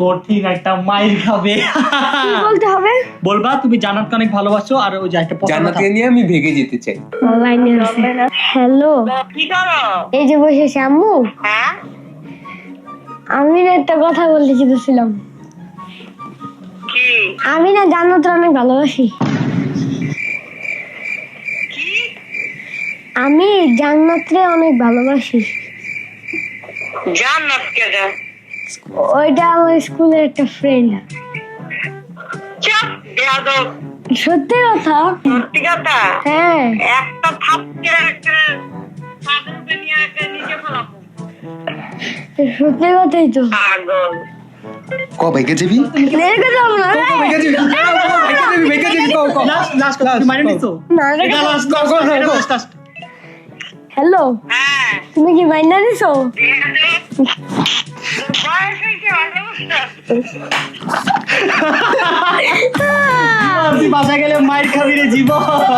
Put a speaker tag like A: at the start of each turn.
A: কঠিন একটা মাইর খাবে।
B: কি বলতে হবে?
A: বলবা তুমি জান্নাতকে অনেক ভালোবাসো আর ওই যে একটা
C: জান্নাতকে নিয়ে আমি ভেগে যেতে চাই।
B: লাইনে হ্যালো
D: কি করো?
B: এই যে বসেছে আম্মু।
D: হ্যাঁ?
B: আমি না একটা কথা বলতে চেয়েছিলাম।
D: কি?
B: আমি না জান্নাত অনেক ভালোবাসি।
D: কি?
B: আমি জান্নাতরে অনেক ভালোবাসি।
D: জান্নাত কে রে
B: ওইটা আমার স্কুলের একটা ফ্রেন্ড সত্যি কথা?
D: সত্যি কথা?
B: হ্যাঁ।
D: একটা থাপকে একটা সাদরকে নিয়ে একটা নিচে ফেলাবো
B: সত্যি কথাই তো।
D: পাগল।
C: কবে কে যাবি?
B: না
A: লাস্ট লাস্ট নিছো?
B: না
A: এটা লাস্ট। লাস্ট
B: হ্যালো
D: হ্যাঁ।
B: তুমি কি মাইনা দিছো
A: তুই বাসা গেলে মায়ের খাবি রে জীবন।